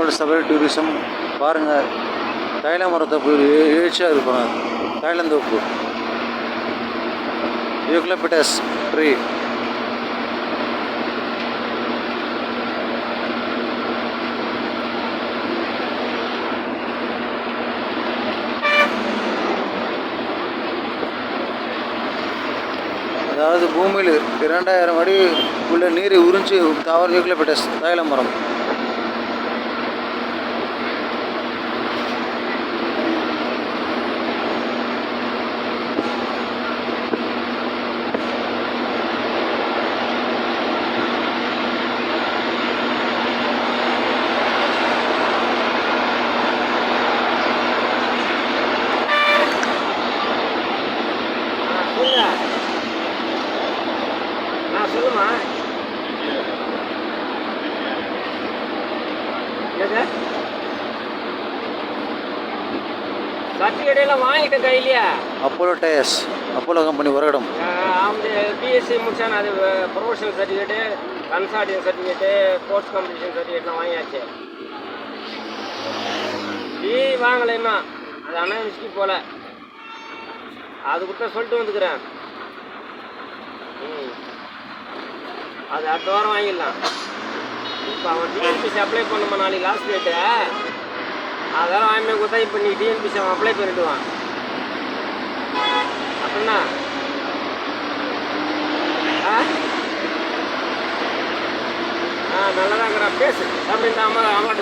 Animal safari tourism பாருங்கள் தைல மரத்தை போய் எழுச்சியாக இருப்பாங்க தைலந்தோப்பு யூக்லபிட்டஸ் ட்ரீ அதாவது பூமியில் இரண்டாயிரம் அடி உள்ள நீரை உறிஞ்சி தாவர யூக்லபிட்டஸ் தைல மரம். சொல்லுங்க ஆ சொல்லுமா எது சர்டிஃபிகேட் எல்லாம் வாங்கிட்டேன் கையிலையா. Apollo Tyres Apollo company Oragadam அவங்க பிஎஸ்சி முடிச்சான அது ப்ரொஃபஷனல் சர்டிஃபிகேட்டு கன்சார்டிங் சர்டிஃபிகேட்டு ஸ்போர்ட்ஸ் காம்படிஷன் சர்டிஃபிகேட்லாம் வாங்கியாச்சு. டீ வாங்கலை இன்னும் அது அண்ணன் விஷயம் போல அது கொடுத்தா சொல்லிட்டு வந்துக்கிறேன். ம். அது அடுத்த வாரம் வாங்கிடலாம். இப்போ அவன் டிஎன்பிசி அப்ளை பண்ணுமா நாளைக்கு லாஸ்ட் டேட்டு அதெல்லாம் வாங்கி கொடுத்தா இப்போ நீ டிஎன்பிசி அவன் அப்ளை பண்ணிடுவான். அப்படின்னா ஆ? ஆ நல்லதாங்கிறா பேசு. அப்படின்னு அம்மா அம்மாட்ட